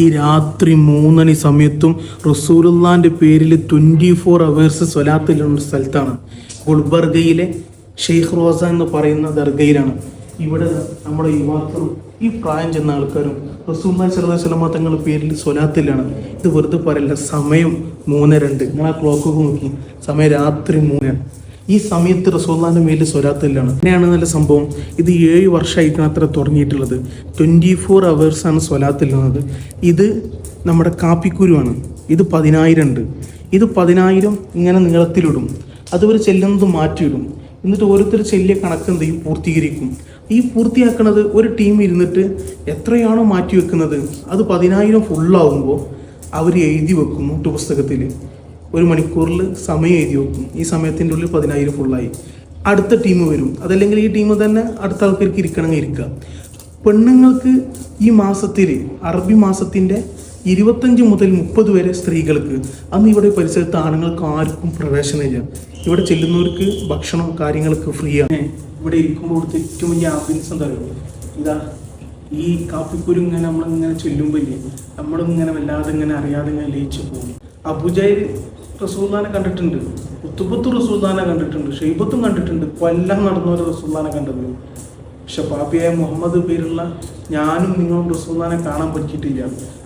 ഈ രാത്രി മൂന്നണി സമയത്തും റസൂലുള്ളാന്റെ പേരിൽ ട്വന്റി ഫോർ അവേഴ്സ് സ്വലാത്തിലുള്ള സ്ഥലത്താണ്. ഗുൽബർഗയിലെ ഷെയ്ഖ് റോസ എന്ന് പറയുന്ന ദർഗയിലാണ്. ഇവിടെ നമ്മുടെ യുവാക്കളും ഈ പ്രായം ചെന്ന ആൾക്കാരും റസൂല്ലാ അലൈഹി ചിലമ തങ്ങളുടെ പേരിൽ സ്വലാത്തിലാണ്. ഇത് വെറുതെ പറയില്ല സമയം മൂന്ന് രണ്ട് നിങ്ങൾ ആ ക്ലോക്ക് നോക്കി. സമയം രാത്രി മൂന്നാണ് ഈ സമയത്ത് റസൂല്ലാന്റെ മേൽ സ്വരാത്തല്ലാണ് അങ്ങനെയാണ് നല്ല സംഭവം. ഇത് ഏഴ് വർഷമായിട്ടാണ് അത്ര തുടങ്ങിയിട്ടുള്ളത്. ട്വന്റി ഫോർ അവേഴ്സാണ് സ്വലാത്തിലുള്ളത്. ഇത് നമ്മുടെ കാപ്പിക്കുരുവാണ് ഇത് പതിനായിരം ഉണ്ട്. ഇത് പതിനായിരം ഇങ്ങനെ നീളത്തിലിടും. അതുവരെ ചെല്ലുന്നത് മാറ്റിയിടും. എന്നിട്ട് ഓരോരുത്തർ ചെല്ലിയ കണക്ക് എന്ത് ചെയ്യും? പൂർത്തീകരിക്കും. ഈ പൂർത്തിയാക്കുന്നത് ഒരു ടീം ഇരുന്നിട്ട് എത്രയാണോ മാറ്റി വെക്കുന്നത് അത് പതിനായിരം ഫുള്ളാവുമ്പോൾ അവർ എഴുതി വെക്കും നോട്ട് പുസ്തകത്തിൽ ഒരു മണിക്കൂറിൽ സമയം എഴുതി വെക്കും. ഈ സമയത്തിന്റെ ഉള്ളിൽ പതിനായിരം ഫുള്ളായി അടുത്ത ടീം വരും. അതല്ലെങ്കിൽ ഈ ടീം തന്നെ അടുത്ത ആൾക്കാർക്ക് ഇരിക്കണമെങ്കിൽ ഇരിക്കുക. പെണ്ണുങ്ങൾക്ക് ഈ മാസത്തിൽ അറബി മാസത്തിന്റെ ഇരുപത്തഞ്ച് മുതൽ മുപ്പത് വരെ സ്ത്രീകൾക്ക്. അന്ന് ഇവിടെ പരിസരത്ത് ആണുങ്ങൾക്ക് ആർക്കും പ്രവേശനമില്ല ഇവിടെ ചെല്ലുന്നവർക്ക് ഭക്ഷണം കാര്യങ്ങളൊക്കെ ഫ്രീ ആണ്. ഇവിടെ ഇരിക്കുമ്പോൾ കൊടുത്ത് ഏറ്റവും വലിയ ആംബുലൻസ് എന്താ പറയുക ഇതാ ഈ കാപ്പിക്കുരു ഇങ്ങനെ നമ്മളിങ്ങനെ ചെല്ലുമ്പോൾ ഇല്ലേ നമ്മളിങ്ങനെ വല്ലാതെ ഇങ്ങനെ അറിയാതെ ഇങ്ങനെ ലയിച്ചു പോകും. അബുജൈൽ റസൂൽദാനെ കണ്ടിട്ടുണ്ട് കുത്തുബത്ത് റസൂൽദാനെ കണ്ടിട്ടുണ്ട് ഷെയ്ബത്തും കണ്ടിട്ടുണ്ട് കൊല്ലം നടന്നവർ റസൂൽദാനെ കണ്ടത് പക്ഷെ പാപ്പിയായ മുഹമ്മദ് പേരുള്ള ഞാനും നിങ്ങളും റസൂൽദാനെ കാണാൻ പറ്റിയിട്ടില്ല.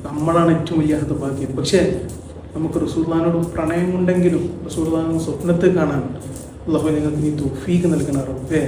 നമ്മളാണ് ഏറ്റവും വലിയ ഹതഭാഗ്യം. പക്ഷേ നമുക്ക് റസൂൽദാനോട് പ്രണയമുണ്ടെങ്കിലും റസൂല്ലാനെ സ്വപ്നത്തെ കാണാൻ അള്ളാഹു നിങ്ങൾക്ക് നീ തുഫീക്ക് നൽകണ റബ്ബേ.